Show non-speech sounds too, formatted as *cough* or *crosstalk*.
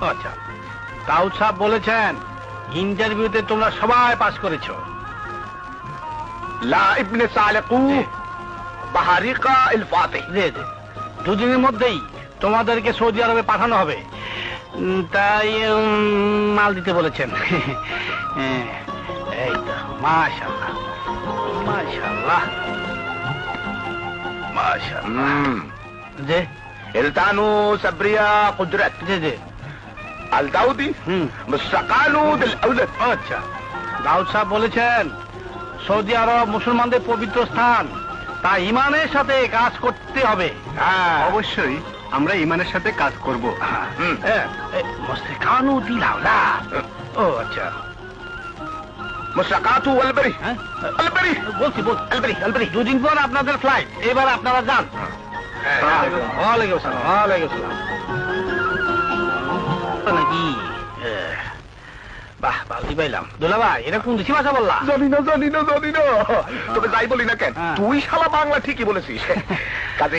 আচ্ছা। বলেছেন ইন্টারভিউতে তোমরা সবাই পাস দুদিনের মধ্যেই তোমাদেরকে সৌদি আরবে পাঠানো হবে। তাই মাল দিতে বলেছেন। *laughs* এই মাশাআল্লাহ মাশাআল্লাহ। মাশাআল্লাহ। যে জি التانو سبريا قدرت জি জি الداودي হুম مستقالو للأولد আচ্ছা দাউদ সাহেব বলেছেন সৌদি আরব মুসলমানদের পবিত্র স্থান তা ইমানের সাথে কাজ করতে হবে হ্যাঁ অবশ্যই আমরা ইমানের সাথে কাজ করব হুম। মুস্তাকানু দিল আওলাদ ও আচ্ছা مستقاته والبري হ্যাঁ البري বলছি বলছি আলবেরি আলবেরি দুদিন পর আপনাদের ফ্লাইট এবার আপনারা যান ওয়ালাইকুম আসসালাম ওয়ালাইকুম আসসালাম। নাকি? এহ, বাহ ভালোই পাইলাম। দুলা এটা কোন দেশি ভাষা বললা? জানি না জানি না জানি না। তবে যাই বলি না কেন হ্যাঁ। তুই শালা বাংলা ঠিকই বলেছিস। কাজে *laughs*